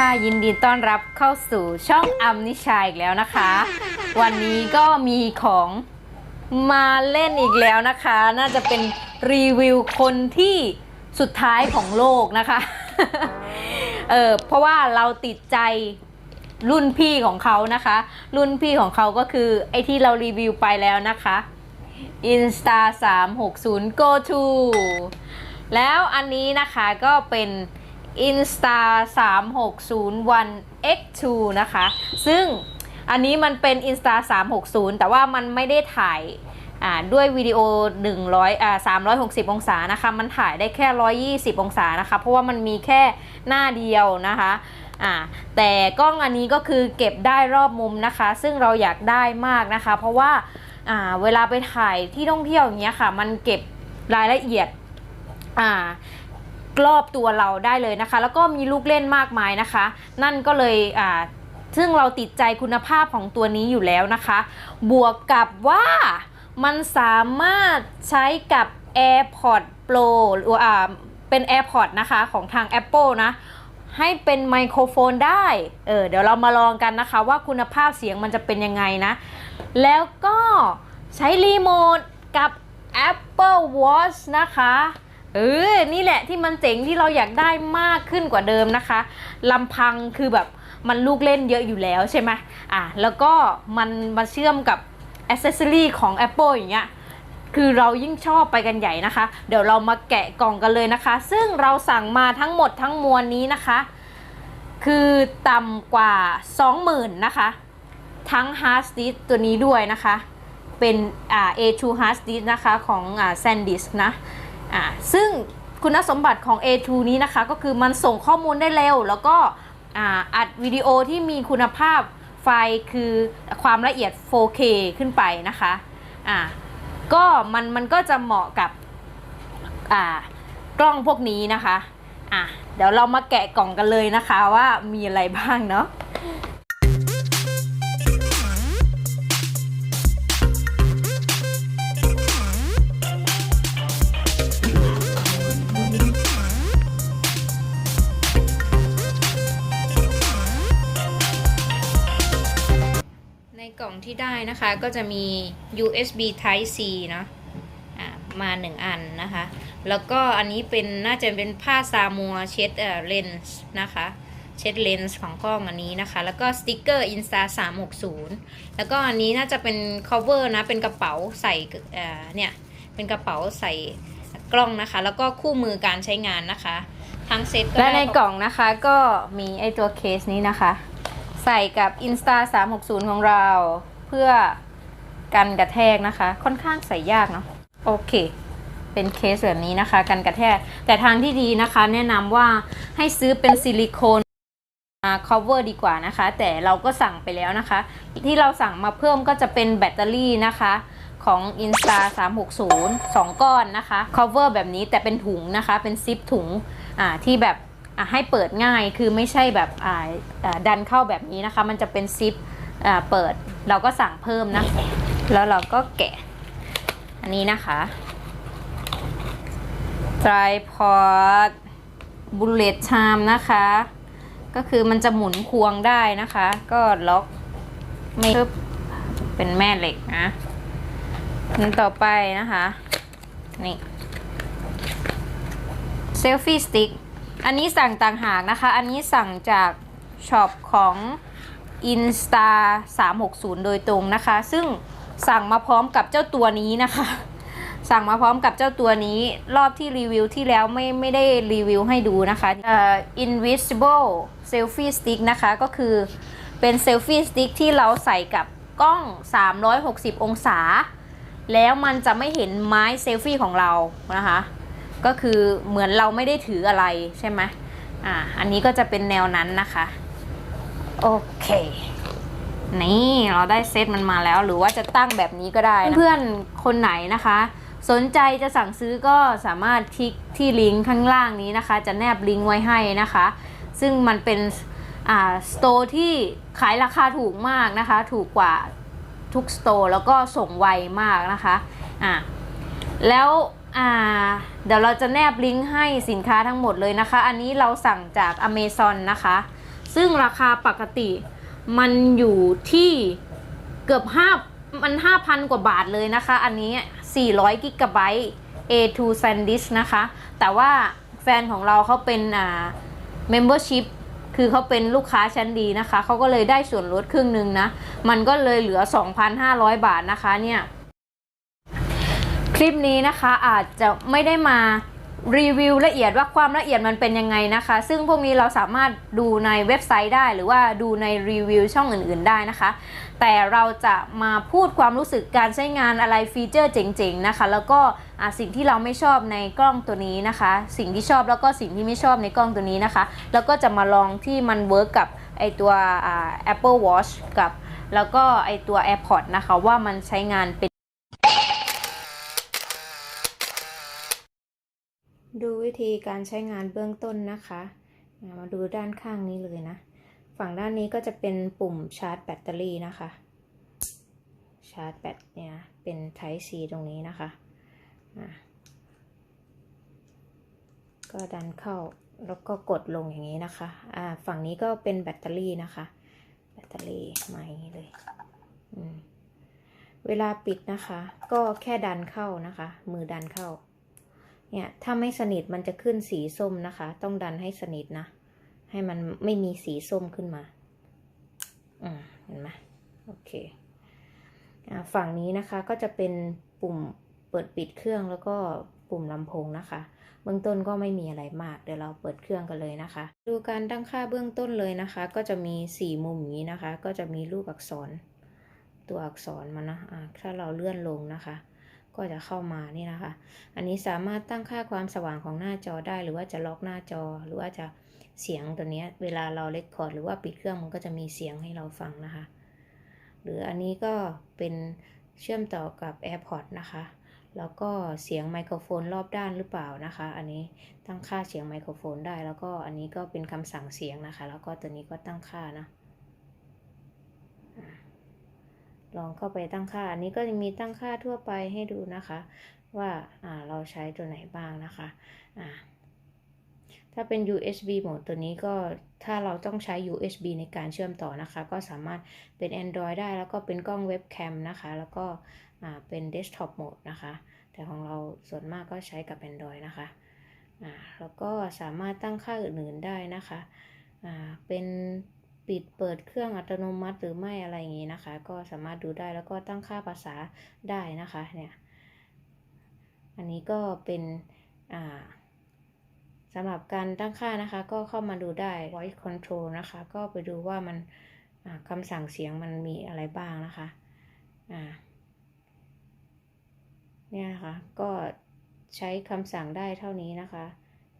ค่ะยินดีต้อนรับเข้าสู่ช่องอัมนิชาอีกแล้วนะคะ วันนี้ก็มีของมาเล่นอีกแล้วนะคะ น่าจะเป็นรีวิวคนที่สุดท้ายของโลกนะคะเออเพราะว่าเราติดใจรุ่นพี่ของเขานะคะ รุ่นพี่ของเขาก็คือไอที่เรารีวิวไปแล้วนะคะ Insta 360 Go to แล้วอันนี้นะคะก็เป็น Insta 360 One X2 นะคะ ซึ่งอันนี้มันเป็น Insta 360 แต่ว่ามันไม่ได้ถ่ายด้วยวิดีโอ 100อ่า360 องศานะคะ มันถ่ายได้แค่ 120 องศานะคะ เพราะว่ามันมีแค่หน้าเดียวนะคะอ่าแต่กล้องอันนี้ก็คือเก็บได้รอบมุมนะคะ ซึ่งเราอยากได้มากนะคะ เพราะว่าอ่าเวลาไปถ่ายที่ท่องเที่ยวอย่างเงี้ยค่ะ มันเก็บรายละเอียดอ่า รอบตัวเราได้เลยนะคะ แล้วก็มีลูกเล่นมากมายนะคะ นั่นก็เลยอ่าซึ่งเราติดใจคุณภาพของตัวนี้อยู่แล้วนะคะ บวกกับว่ามันสามารถใช้กับ AirPods Pro หรืออ่าเป็น AirPods นะคะของทาง Apple นะ ให้เป็นไมโครโฟนได้ เออเดี๋ยวเรามาลองกันนะคะว่าคุณภาพเสียงมันจะเป็นยังไงนะ แล้วก็ใช้รีโมทกับ Apple Watch นะคะ เออ นี่แหละที่มันเจ๋งที่เราอยากได้มากขึ้นกว่าเดิมนะคะลำพังคือแบบมันลูกเล่นเยอะอยู่แล้วใช่ไหมอะ แล้วก็มันมาเชื่อมกับอ c เซสซอรีของ Apple อย่างเงี้ย คือเรายิ่งชอบไปกันใหญ่นะคะ เดี๋ยวเรามาแกะกล่องกันเลยนะคะ ซึ่งเราสั่งมาทั้งหมดทั้งมวลนี้นะคะ คือต่ำกว่า 20,000 นะคะ ทั้ง hard disk ตัวนี้ด้วยนะคะ เป็นอ่า A2 hard disk นะคะของอ่า SanDisk นะ อ่าซึ่งคุณสมบัติของ A2 นี้นะคะ ก็คือมันส่งข้อมูลได้เร็ว แล้วก็อ,อัดวิดีโอที่มีคุณภาพไฟล์คือความละเอียด 4K ขึ้นไปนะคะอ่าก็มันมันก็จะเหมาะกับอ่ากล้องพวกนี้นะคะอะเดี๋ยวเรามาแกะกล่องกันเลยนะคะว่ามีอะไรบ้างเนาะ ที่ได้นะคะก็จะมี USB Type C เนาะมาหนึ่งอันนะคะ แล้วก็อันนี้เป็นน่าจะเป็นผ้าซามัวเช็ดเอ่อเลนส์นะคะ เช็ดเลนส์ของกล้องอันนี้นะคะ แล้วก็สติกเกอร์ Insta 360แล้วก็อันนี้น่าจะเป็น cover นะ เป็นกระเป๋าใส่เอ่อเนี่ย เป็นกระเป๋าใส่กล้องนะคะ แล้วก็คู่มือการใช้งานนะคะ ทั้งเซ็ตและในกล่องนะคะก็มีไอตัวเคสนี้นะคะ ใส่กับ Insta 360 ของเรา พื่อกันกระแทกนะคะ ค่อนข้างใส่ยากเนาะโอเค เป็นเคสแบบนี้นะคะกันกระแทก แต่ทางที่ดีนะคะ แนะนำว่าให้ซื้อเป็นซิลิโคนมา cover ดีกว่านะคะ แต่เราก็สั่งไปแล้วนะคะ ที่เราสั่งมาเพิ่มก็จะเป็นแบตเตอรี่นะคะของ Insta 360 2 ก้อนนะคะ cover แบบนี้แต่เป็นถุงนะคะ เป็นซิปถุงอ่าที่แบบให้เปิดง่ายคือไม่ใช่แบบดันเข้าแบบนี้นะคะ มันจะเป็นซิป เปิดเราก็สั่งเพิ่มนะ แล้วเราก็แกะ อันนี้นะคะ tripod bullet charm นะคะ ก็คือมันจะหมุนควงได้นะคะ ก็ล็อกไม่เป็นแม่เหล็กนะอันต่อไปนะคะ นี่เซลฟี่สติ๊กอันนี้สั่งต่างหากนะคะ อันนี้สั่งจากช็อปของ Insta 360 โดยตรงนะคะ ซึ่งสั่งมาพร้อมกับเจ้าตัวนี้นะคะ สั่งมาพร้อมกับเจ้าตัวนี้ รอบที่รีวิวที่แล้วไม่ไม่ได้รีวิวให้ดูนะคะเอ่อ invisible selfie stick นะคะก็คือเป็นเซลฟี่สติ๊กที่เราใส่กับกล้อง 360 องศา แล้วมันจะไม่เห็นไม้เซลฟี่ของเรานะคะ ก็คือเหมือนเราไม่ได้ถืออะไรใช่ไหมอ่าอันนี้ก็จะเป็นแนวนั้นนะคะ โอเค นี่เราได้เซตมันมาแล้ว หรือว่าจะตั้งแบบนี้ก็ได้นะเพื่อนๆคนไหนนะคะ สนใจจะสั่งซื้อก็สามารถคลิกที่ลิงก์ข้างล่างนี้นะคะ จะแนบลิงก์ไว้ให้นะคะ ซึ่งมันเป็นอ่าสโตร์ที่ขายราคาถูกมากนะคะ ถูกกว่าทุกสโตร์แล้วก็ส่งไวมากนะคะอ่าแล้วอ่าเดี๋ยวเราจะแนบลิงก์ให้สินค้าทั้งหมดเลยนะคะ อันนี้เราสั่งจาก Amazon นะคะ ซึ่งราคาปกติมันอยู่ที่เกือบห้ามัน5,000กว่าบาทเลยนะคะ อันนี้ 400กิกะไบต์ A2 SanDisk นะคะ แต่ว่าแฟนของเราเขาเป็นอ่า membership คือเขาเป็นลูกค้าชั้นดีนะคะ เขาก็เลยได้ส่วนลดครึ่งหนึ่งนะ มันก็เลยเหลือ 2,500 บาทนะคะเนี่ย คลิปนี้นะคะอาจจะไม่ได้มา รีวิวละเอียดว่าความละเอียดมันเป็นยังไงนะคะ ซึ่งพวกนี้เราสามารถดูในเว็บไซต์ได้หรือว่าดูในรีวิวช่องอื่นๆได้นะคะ แต่เราจะมาพูดความรู้สึกการใช้งานอะไรฟีเจอร์เจ๋งๆนะคะ แล้วก็สิ่งที่เราไม่ชอบในกล้องตัวนี้นะคะ สิ่งที่ชอบแล้วก็สิ่งที่ไม่ชอบในกล้องตัวนี้นะคะ แล้วก็จะมาลองที่มันเวิร์กกับไอตัว Apple Watch กับแล้วก็ไอตัว AirPods นะคะว่ามันใช้งานเป็น ดูวิธีการใช้งานเบื้องต้นนะคะ มาดูด้านข้างนี้เลยนะ ฝั่งด้านนี้ก็จะเป็นปุ่มชาร์จแบตเตอรี่นะคะ ชาร์จแบตเนี่ยเป็น Type C ตรงนี้นะคะอะก็ดันเข้าแล้วก็กดลงอย่างนี้นะคะอ่าฝั่งนี้ก็เป็นแบตเตอรี่นะคะ แบตเตอรี่มาอย่างนี้เลยเวลาปิดนะคะ ก็แค่ดันเข้านะคะ มือดันเข้า เนี่ยถ้าไม่สนิทมันจะขึ้นสีส้มนะคะ ต้องดันให้สนิทนะ ให้มันไม่มีสีส้มขึ้นมาอืมเห็นไหมโอเคอฝั่งนี้นะคะก็จะเป็นปุ่มเปิดปิดเครื่องแล้วก็ปุ่มลำโพงนะคะ เบื้องต้นก็ไม่มีอะไรมาก เดี๋ยวเราเปิดเครื่องกันเลยนะคะ ดูการตั้งค่าเบื้องต้นเลยนะคะ ก็จะมีสี่มุมนี้นะคะ ก็จะมีรูปอักษรตัวอักษรมันนะถ้าเราเลื่อนลงนะคะ ก็จะเข้ามานี่นะคะ อันนี้สามารถตั้งค่าความสว่างของหน้าจอได้หรือว่าจะล็อกหน้าจอหรือว่าจะเสียงตัวนี้เวลาเราเลคคอร์ดหรือว่าปิดเครื่องมันก็จะมีเสียงให้เราฟังนะคะ หรืออันนี้ก็เป็นเชื่อมต่อกับ AirPods นะคะ แล้วก็เสียงไมโครโฟนรอบด้านหรือเปล่านะคะ อันนี้ตั้งค่าเสียงไมโครโฟนได้ แล้วก็อันนี้ก็เป็นคำสั่งเสียงนะคะ แล้วก็ตัวนี้ก็ตั้งค่านะ ลองเข้าไปตั้งค่า อันนี้ก็จะมีตั้งค่าทั่วไปให้ดูนะคะ ว่าอ่าเราใช้ตัวไหนบ้างนะคะอ่าถ้าเป็น USB โหมดตัวนี้ก็ถ้าเราต้องใช้ USB ในการเชื่อมต่อนะคะ ก็สามารถเป็น Android ได้แล้วก็เป็นกล้องเว็บแคมนะคะ แล้วก็อ่าเป็น Desktop โหมดนะคะ แต่ของเราส่วนมากก็ใช้กับ Android นะคะอ่าแล้วก็สามารถตั้งค่าอื่นๆได้นะคะอ่าเป็น ปิดเปิดเครื่องอัตโนมัติหรือไม่อะไรอย่างนี้นะคะ ก็สามารถดูได้แล้วก็ตั้งค่าภาษาได้นะคะเนี่ยอันนี้ก็เป็นอ่าสำหรับการตั้งค่านะคะ ก็เข้ามาดูได้ voice control นะคะ ก็ไปดูว่ามันคำสั่งเสียงมันมีอะไรบ้างนะคะอ่าเนี่ยนะคะ ก็ใช้คำสั่งได้เท่านี้นะคะ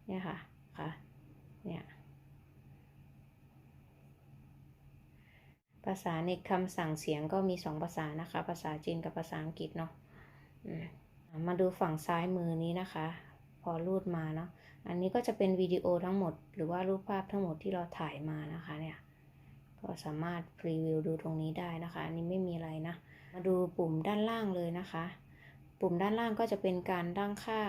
เนี่ยค่ะ ค่ะ เนี่ย ภาษาในคำสั่งเสียงก็มีสองภาษานะคะ ภาษาจีนกับภาษาอังกฤษเนาะมมาดูฝั่งซ้ายมือนี้นะคะ พอรูดมาเนาะ อันนี้ก็จะเป็นวิดีโอทั้งหมด หรือว่ารูปภาพทั้งหมดที่เราถ่ายมานะคะเนี่ย ก็สามารถพรีวิวดูตรงนี้ได้นะคะ อันนี้ไม่มีอะไรนะ มาดูปุ่มด้านล่างเลยนะคะ ปุ่มด้านล่างก็จะเป็นการตั้งค่า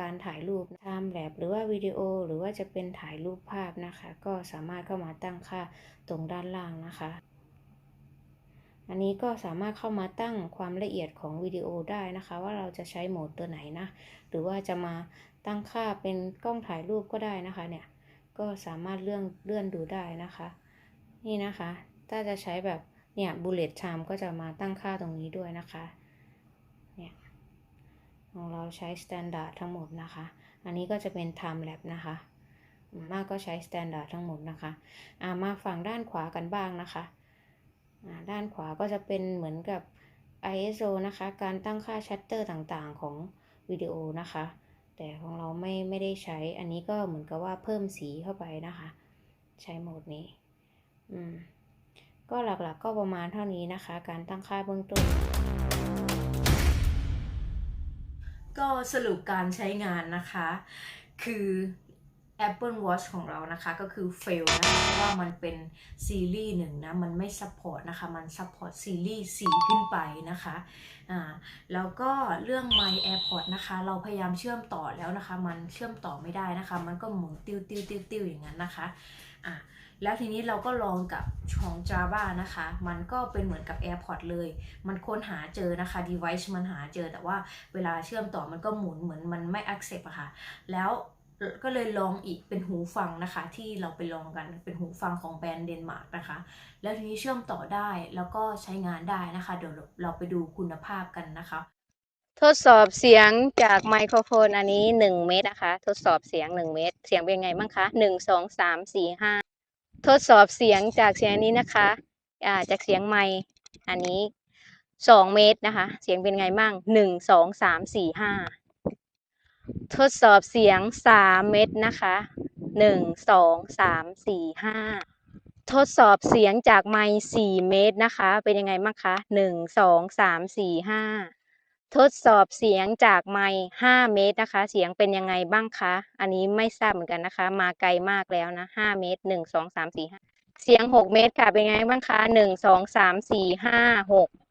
การถ่ายรูปทำแบบหรือว่าวิดีโอหรือว่าจะเป็นถ่ายรูปภาพนะคะ ก็สามารถเข้ามาตั้งค่าตรงด้านล่างนะคะ อันนี้ก็สามารถเข้ามาตั้งความละเอียดของวิดีโอได้นะคะ ว่าเราจะใช้โหมดตัวไหนนะ หรือว่าจะมาตั้งค่าเป็นกล้องถ่ายรูปก็ได้นะคะเนี่ย ก็สามารถเลื่อนเลื่อนดูได้นะคะ นี่นะคะ ถ้าจะใช้แบบเนี่ย bullet time ก็จะมาตั้งค่าตรงนี้ด้วยนะคะ เนี่ยของเราใช้ standard ทั้งหมดนะคะ อันนี้ก็จะเป็น time lapse นะคะมากก็ใช้ standard ทั้งหมดนะคะ อ่ามาฝั่งด้านขวากันบ้างนะคะ ด้านขวาก็จะเป็นเหมือนกับ ISO นะคะ การตั้งค่าชัตเตอร์ต่างๆของวิดีโอนะคะ แต่ของเราไม่ไม่ได้ใช้ อันนี้ก็เหมือนกับว่าเพิ่มสีเข้าไปนะคะ ใช้โหมดนี้ อืม ก็หลักๆก็ประมาณเท่านี้นะคะ การตั้งค่าเบื้องต้น ก็สรุปการใช้งานนะคะ คือ Apple Watch ของเรานะคะก็คือ fail นะคะเพราะว่ามันเป็นซีรีส์หนึ่งนะมันไม่ support นะคะมัน support ซีรีส์4ขึ้นไปนะคะอ่าแล้วก็เรื่อง My AirPod นะคะเราพยายามเชื่อมต่อแล้วนะคะ มันเชื่อมต่อไม่ได้นะคะ มันก็หมุนติ้วติ้วติ้วติ้วอย่างนั้นนะคะอ่าแล้วทีนี้เราก็ลองกับของ Java นะคะ มันก็เป็นเหมือนกับ AirPod เลย มันค้นหาเจอนะคะ device มันหาเจอแต่ว่าเวลาเชื่อมต่อมันก็หมุนเหมือนมันไม่ accept อะค่ะ แล้ว ก็เลยลองอีกเป็นหูฟังนะคะ ที่เราไปลองกันเป็นหูฟังของแบรนด์เดนมาร์กนะคะ แล้วทีนี้เชื่อมต่อได้แล้วก็ใช้งานได้นะคะ เดี๋ยวเราไปดูคุณภาพกันนะคะ ทดสอบเสียงจากไมโครโฟนอันนี้หนึ่งเมตรนะคะ ทดสอบเสียงหนึ่งเมตร เสียงเป็นไงบ้างคะหนึ่งสองสามสี่ห้าทดสอบเสียงจากเสียงนี้นะคะอ่าจากเสียงไมอันนี้สองเมตรนะคะ เสียงเป็นไงบ้างหนึ่งสองสามสี่ห้า ทดสอบเสียงสามเมตรนะคะหนึ่งสองสามสี่ห้าทดสอบเสียงจากไมค์สี่เมตรนะคะ เป็นยังไงบ้างคะหนึ่งสองสามสี่ห้าทดสอบเสียงจากไมค์5เมตรนะคะ เสียงเป็นยังไงบ้างคะอันนี้ไม่ทราบเหมือนกันนะคะ มาไกลมากแล้วนะ5เมตร1 2 3 4 5เสียง6เมตรค่ะเป็นยังไงบ้างคะ1 2 3 4 5 6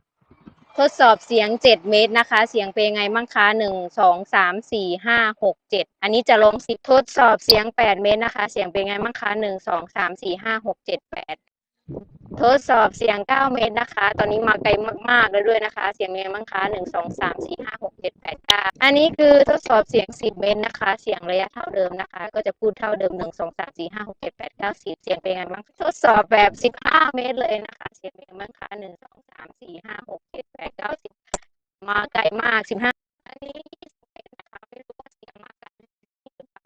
ทดสอบเสียง7เมตรนะคะ เสียงเป็นยังไงมั่งคะ1 2 3 4 5 6 7อันนี้จะลงสิทดสอบเสียง8เมตรนะคะ เสียงเป็นยังไงมั่งคะ1 2 3 4 5 6 7 8 ทดสอบเสียง 9 เมตรนะคะ ตอนนี้มาไกลมากๆเลยด้วยนะคะ เสียงเป็นไงบ้างคะ1 2 3 4 5 6 7 8 9 อันนี้คือทดสอบเสียง 10 เมตรนะคะ เสียงระยะเท่าเดิมนะคะ ก็จะพูดเท่าเดิม 1 2 3 4 5 6 7 8 9 10 เสียงเป็นไงบ้าง ทดสอบแบบ 15 เมตรเลยนะคะ เสียงเป็นไงบ้างคะ1 2 3 4 5 6 7 8 9 10 มาไกลมาก 15 อันนี้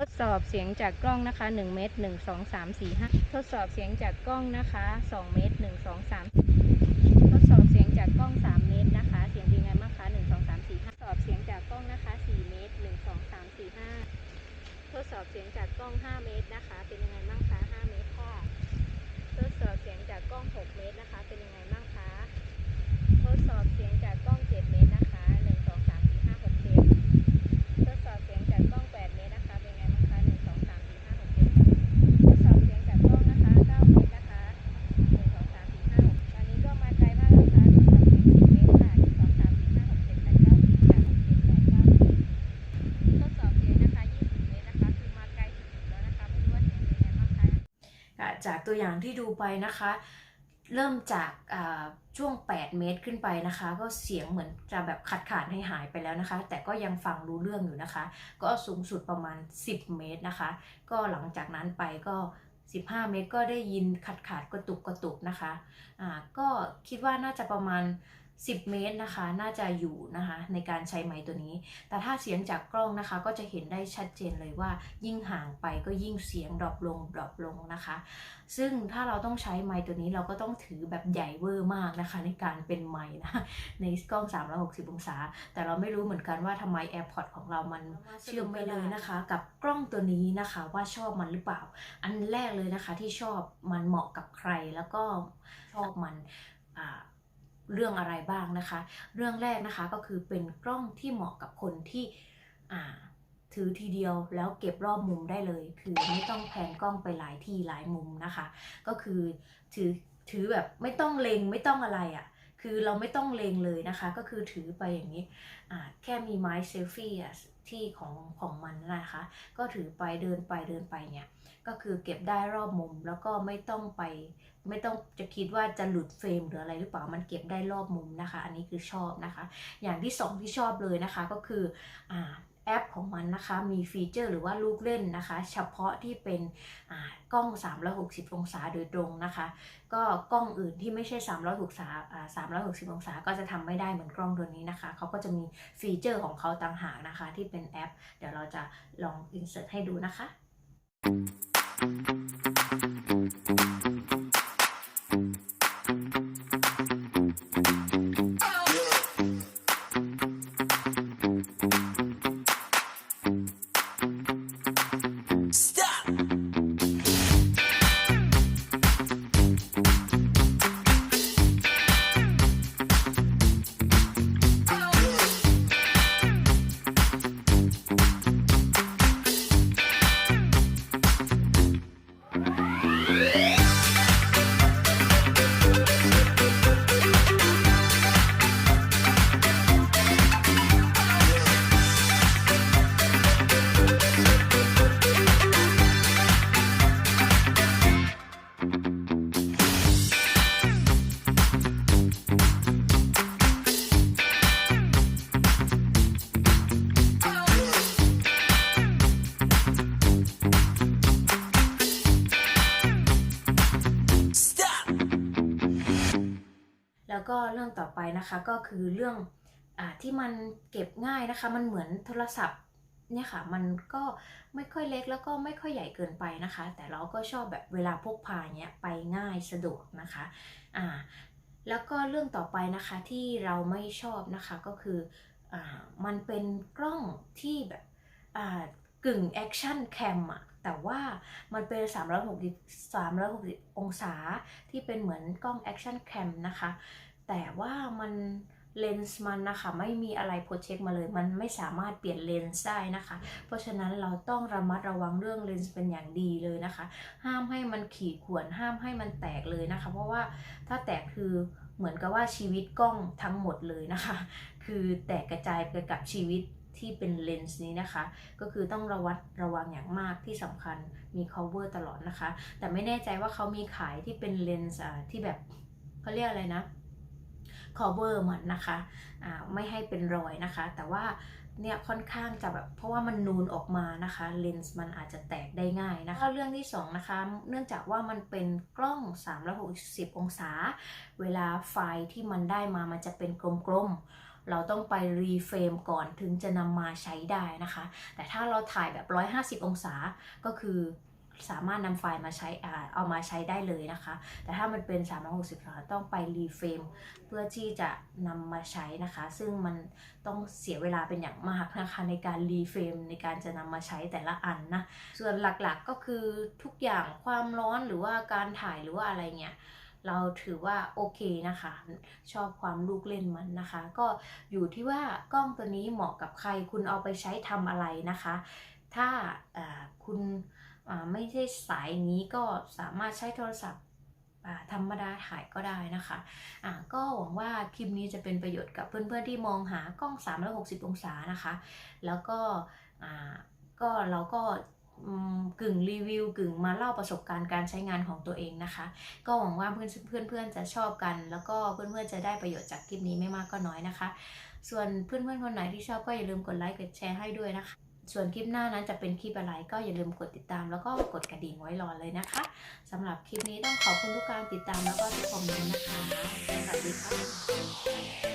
ทดสอบเสียงจากกล้องนะคะ1เมตร1 2 3 4 5ทดสอบเสียงจากกล้องนะคะ2เมตร1 2 3 ทดสอบเสียงจากกล้อง 3 เมตรนะคะ เสียงเป็นไงบ้างคะ1 2 3 4 5ทดสอบเสียงจากกล้องนะคะ 4 เมตร 1 2 3 4 5 ทดสอบเสียงจากกล้อง 5 เมตรนะคะ เป็นยังไงบ้างคะ5เมตรค่ะ ทดสอบเสียงจากกล้อง 6 เมตรนะคะ เป็นยังไงบ้าง ตัวอย่างที่ดูไปนะคะ เริ่มจากช่วง 8 เมตรขึ้นไปนะคะ ก็เสียงเหมือนจะแบบขาดขาดให้หายไปแล้วนะคะ แต่ก็ยังฟังรู้เรื่องอยู่นะคะ ก็สูงสุดประมาณ 10 เมตรนะคะ ก็หลังจากนั้นไปก็ 15 เมตรก็ได้ยินขาดขาดกระตุกกระตุกนะคะอ่าก็คิดว่าน่าจะประมาณ 10 เมตรนะคะ น่าจะอยู่นะคะ ในการใช้ไม้ตัวนี้ แต่ถ้าเสียงจากกล้องนะคะ ก็จะเห็นได้ชัดเจนเลยว่า ยิ่งห่างไปก็ยิ่งเสียงดรอปลงดรอปลงนะคะ ซึ่งถ้าเราต้องใช้ไมค์ตัวนี้เราก็ต้องถือแบบใหญ่เวอร์มากนะคะ ในการเป็นไมค์นะในกล้อง 360 องศา แต่เราไม่รู้เหมือนกันว่าทำไม AirPods ของเรามันเชื่อมไม่เลยนะคะ กับกล้องตัวนี้นะคะว่าชอบมันหรือเปล่า อันแรกเลยนะคะที่ชอบมันเหมาะกับใครแล้วก็ชอบมันอ่า เรื่องอะไรบ้างนะคะ เรื่องแรกนะคะก็คือเป็นกล้องที่เหมาะกับคนที่ถือทีเดียวแล้วเก็บรอบมุมได้เลย คือไม่ต้องแพนกล้องไปหลายที่หลายมุมนะคะ ก็คือถือถือแบบไม่ต้องเลงไม่ต้องอะไรอะ่ะ คือเราไม่ต้องเลงเลยนะคะ ก็คือถือไปอย่างนี้แค่มีไม้เซลฟี่อะที่ของของมันนะคะ ก็ถือไปเดินไปเดินไปเนี่ย ก็คือเก็บได้รอบมุมแล้วก็ไม่ต้องไป ไม่ต้องจะคิดว่าจะหลุดเฟรมหรืออะไรหรือเปล่ามันเก็บได้รอบมุมนะคะ อันนี้คือชอบนะคะ อย่างที่สองที่ชอบเลยนะคะก็คืออ่าแอปของมันนะคะมีฟีเจอร์หรือว่าลูกเล่นนะคะ เฉพาะที่เป็นกล้อง 360 องศาโดยตรงนะคะ ก็กล้องอื่นที่ไม่ใช่ 360องศาอ่า360 องศาก็จะทำไม่ได้เหมือนกล้องตัวนี้นะคะเขาก็จะมีฟีเจอร์ของเขาต่างหากนะคะ ที่เป็นแอป เดี๋ยวเราจะลองอินเสิร์ตให้ดูนะคะ แล้วก็เรื่องต่อไปนะคะก็คือเรื่องอที่มันเก็บง่ายนะคะ มันเหมือนโทรศัพท์เนี่ยค่ะมันก็ไม่ค่อยเล็กแล้วก็ไม่ค่อยใหญ่เกินไปนะคะ แต่เราก็ชอบแบบเวลาพกพาเนี้ยไปง่ายสะดวกนะคะอ่าแล้วก็เรื่องต่อไปนะคะที่เราไม่ชอบนะคะก็คืออ่ามันเป็นกล้องที่แบบอ่ากึ่งแอคชั่นแคมอะแต่ว่ามันเป็น 360 360 องศาที่เป็นเหมือนกล้องแอคชั่นแคมนะคะ แต่ว่ามันเลนส์มันนะคะไม่มีอะไรโปรเทคมาเลย มันไม่สามารถเปลี่ยนเลนส์ได้นะคะ เพราะฉะนั้นเราต้องระมัดระวังเรื่องเลนส์เป็นอย่างดีเลยนะคะ ห้ามให้มันขีดข่วนห้ามให้มันแตกเลยนะคะ เพราะว่าถ้าแตกคือเหมือนกับว่าชีวิตกล้องทั้งหมดเลยนะคะ คือแตกกระจายไปกับชีวิตที่เป็นเลนส์นี้นะคะ ก็คือต้องระวัดระวังอย่างมากที่สำคัญมี cover ตลอดนะคะ แต่ไม่แน่ใจว่าเขามีขายที่เป็นเลนส์ที่แบบเขาเรียกอะไรนะ cover มันนะคะอ่าไม่ให้เป็นรอยนะคะ แต่ว่าเนี่ยค่อนข้างจะแบบเพราะว่ามันนูนออกมานะคะเลนส์มันอาจจะแตกได้ง่ายนะคะเรื่องที่สองนะคะเนื่องจากว่ามันเป็นกล้อง 360 องศา เวลาไฟล์ที่มันได้มามันจะเป็นกลมๆ เราต้องไปรีเฟรมก่อนถึงจะนำมาใช้ได้นะคะ แต่ถ้าเราถ่ายแบบ 150 องศาก็คือ สามารถนำไฟล์มาใช้อ่าเอามาใช้ได้เลยนะคะ แต่ถ้ามันเป็น 360องศาต้องไปรีเฟรมเพื่อที่จะนำมาใช้นะคะ ซึ่งมันต้องเสียเวลาเป็นอย่างมากนะคะในการรีเฟรมในการจะนำมาใช้แต่ละอันนะ ส่วนหลักๆก็คือทุกอย่างความร้อนหรือว่าการถ่ายหรือว่าอะไรเงี้ยเราถือว่าโอเคนะคะ ชอบความลูกเล่นมันนะคะ ก็อยู่ที่ว่ากล้องตัวนี้เหมาะกับใครคุณเอาไปใช้ทำอะไรนะคะ ถ้าคุณ ไม่ใช่สายนี้ก็สามารถใช้โทรศัพท์ธรรมดาถ่ายก็ได้นะคะอ่าก็หวังว่าคลิปนี้จะเป็นประโยชน์กับเพื่อนๆที่มองหากล้อง 360 องศานะคะ แล้วก็ก็เราก็กึ่งรีวิวกึ่งมาเล่าประสบการณ์การใช้งานของตัวเองนะคะ ก็หวังว่าเพื่อนเพื่อนๆจะชอบกัน แล้วก็เพื่อนเพื่อนๆจะได้ประโยชน์จากคลิปนี้ไม่มากก็น้อยนะคะ ส่วนเพื่อนเพื่อนๆคนไหนที่ชอบก็อย่าลืมกดไลค์กดแชร์ให้ด้วยนะคะ ส่วนคลิปหน้านั้นจะเป็นคลิปอะไรก็อย่าลืมกดติดตาม แล้วก็กดกระดิ่งไว้รอเลยนะคะสำหรับคลิปนี้ต้องขอบคุณทุกการติดตามแล้วก็ทุกคอมเมนต์นะคะสวัสดีค่ะ